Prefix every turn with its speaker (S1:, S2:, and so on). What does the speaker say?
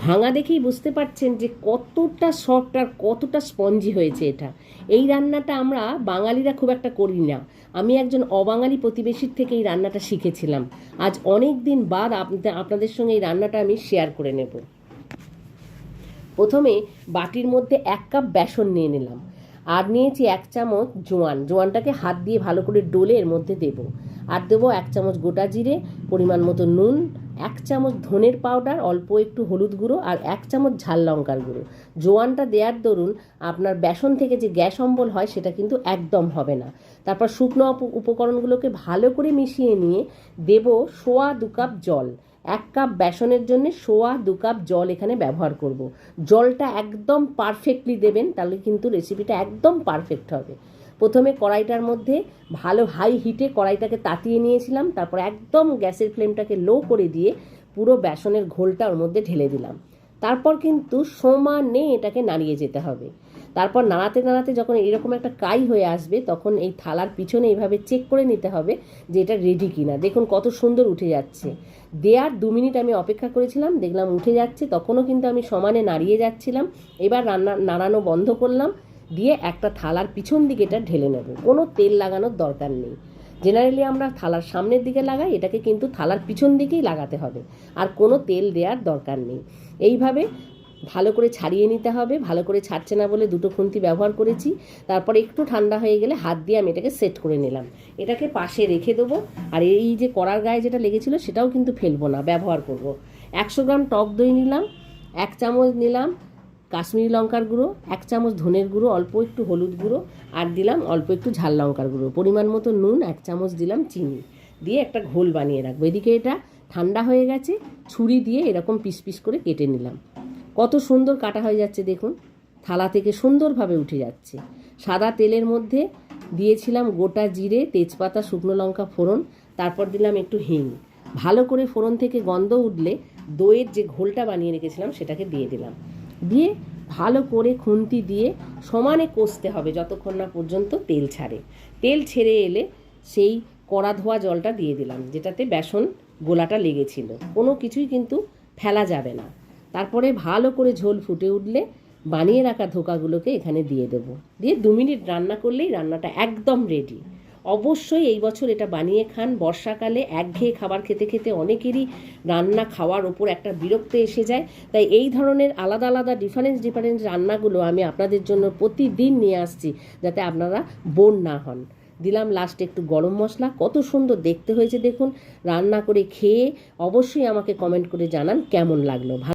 S1: ভাঙা দেখেই বুঝতে পারছেন যে কতটা সফট আর কতটা স্পঞ্জি হয়েছে এটা। এই রান্নাটা আমরা বাঙালিরা খুব একটা করি না। আমি একজন অবাঙালি প্রতিবেশীর থেকে এই রান্নাটা শিখেছিলাম। আজ অনেক দিন বাদ আপনা- আপনাদের সঙ্গে এই রান্নাটা আমি শেয়ার করে নেব। প্রথমে বাটির মধ্যে এক কাপ বেসন নিয়ে নিলাম। আর নিয়েছি এক চামচ জোয়ান। জোয়ানটাকে হাত দিয়ে ভালো করে ডোলে এর মধ্যে দেব। আর দেবো এক চামচ গোটা জিরে, পরিমাণ মতো নুন এক চামচ ধনের পাউডার, অল্প একটু হলুদ গুঁড়ো আর এক চামচ ঝাল লঙ্কার গুঁড়ো। জোয়ানটা দেওয়ার দরুন আপনার বেসন থেকে যে গ্যাস অম্বল হয় সেটা কিন্তু একদম হবে না। তারপর শুকনো উপকরণগুলোকে ভালো করে মিশিয়ে নিয়ে দেব সোয়া দু কাপ জল। এক কাপ বেসনের জন্য সোয়া দু কাপ জল এখানে ব্যবহার করব। জলটা একদম পারফেক্টলি দেবেন, তাহলে কিন্তু রেসিপিটা একদম পারফেক্ট হবে। প্রথমে কড়াইটার মধ্যে ভালো হাই হিটে কড়াইটাকে তাতিয়ে নিয়েছিলাম, তারপর একদম গ্যাসের ফ্লেমটাকে লো করে দিয়ে পুরো বেসনের ঘোলটা ওর মধ্যে ঢেলে দিলাম। তারপর কিন্তু সমানে এটাকে নাড়িয়ে যেতে হবে। তারপর নাড়াতে নাড়াতে যখন এরকম একটা কাই হয়ে আসবে, তখন এই থালার পিছনে এইভাবে চেক করে নিতে হবে যে এটা রেডি কিনা। দেখুন কত সুন্দর উঠে যাচ্ছে। দেওয়ার দু মিনিট আমি অপেক্ষা করেছিলাম, দেখলাম উঠে যাচ্ছে, তখনও কিন্তু আমি সমানে নাড়িয়ে যাচ্ছিলাম। এবার রান্না, নাড়ানো বন্ধ করলাম। দিয়ে একটা থালার পিছন দিকে এটা ঢেলে নেব। কোনো তেল লাগানোর দরকার নেই। জেনারেলি আমরা থালার সামনের দিকে লাগাই, এটাকে কিন্তু থালার পিছন দিকেই লাগাতে হবে। আর কোনো তেল দেওয়ার দরকার নেই। এইভাবে ভালো করে ছাড়িয়ে নিতে হবে, ভালো করে ছাড়ছে না বলে দুটো খুন্তি ব্যবহার করেছি। তারপর একটু ঠান্ডা হয়ে গেলে হাত দিয়ে আমি এটাকে সেট করে নিলাম। এটাকে পাশে রেখে দেবো। আর এই যে কড়ার গায়ে যেটা লেগেছিল সেটাও কিন্তু ফেলব না, ব্যবহার করব। একশো গ্রাম টক দই নিলাম, এক চামচ নিলাম কাশ্মীরি লঙ্কার গুঁড়ো, এক চামচ ধনের গুঁড়ো, অল্প একটু হলুদ গুঁড়ো, আর দিলাম অল্প একটু ঝাল লঙ্কার গুঁড়ো। পরিমাণ মতো নুন, এক চামচ দিলাম চিনি। দিয়ে একটা ঘোল বানিয়ে রাখব। এদিকে এটা ঠান্ডা হয়ে গেছে, ছুরি দিয়ে এরকম পিস পিস করে কেটে নিলাম। কত সুন্দর কাটা হয়ে যাচ্ছে দেখুন। থালা থেকে সুন্দরভাবে উঠে যাচ্ছে। সাদা তেলের মধ্যে দিয়েছিলাম গোটা জিরে, তেজপাতা, শুকনো লঙ্কা ফোড়ন, তারপর দিলাম একটু হিং। ভালো করে ফোড়ন থেকে গন্ধ উঠলে দইয়ের যে ঘোলটা বানিয়ে রেখেছিলাম, সেটাকে দিয়ে দিলাম। দিয়ে ভালো করে খুন্তি দিয়ে সমানে কষতে হবে যতক্ষণ না পর্যন্ত তেল ছাড়ে। তেল ছেড়ে এলে সেই কড়া ধোয়া জলটা দিয়ে দিলাম, যেটাতে বেসন গোলাটা লেগেছিল। কোনো কিছুই কিন্তু ফেলা যাবে না। তারপরে ভালো করে ঝোল ফুটে উঠলে বানিয়ে রাখা ধোকাগুলোকে এখানে দিয়ে দেবো। দিয়ে দু মিনিট রান্না করলেই রান্নাটা একদম রেডি অবশ্যই এই বছর এটা বানিয়ে খান। বর্ষাকালে একঘেয়ে খাবার খেতে খেতে অনেকেরই রান্না খাওয়ার ওপর একটা বিরক্ত এসে যায়। তাই এই ধরনের আলাদা আলাদা ডিফারেন্স ডিফারেন্স রান্নাগুলো আমি আপনাদের জন্য প্রতিদিন নিয়ে আসছি যাতে আপনারা বোন না হন। দিলাম লাস্টে একটু গরম মশলা। কত সুন্দর দেখতে হয়েছে দেখুন। রান্না করে খেয়ে অবশ্যই আমাকে কমেন্ট করে জানান কেমন লাগল।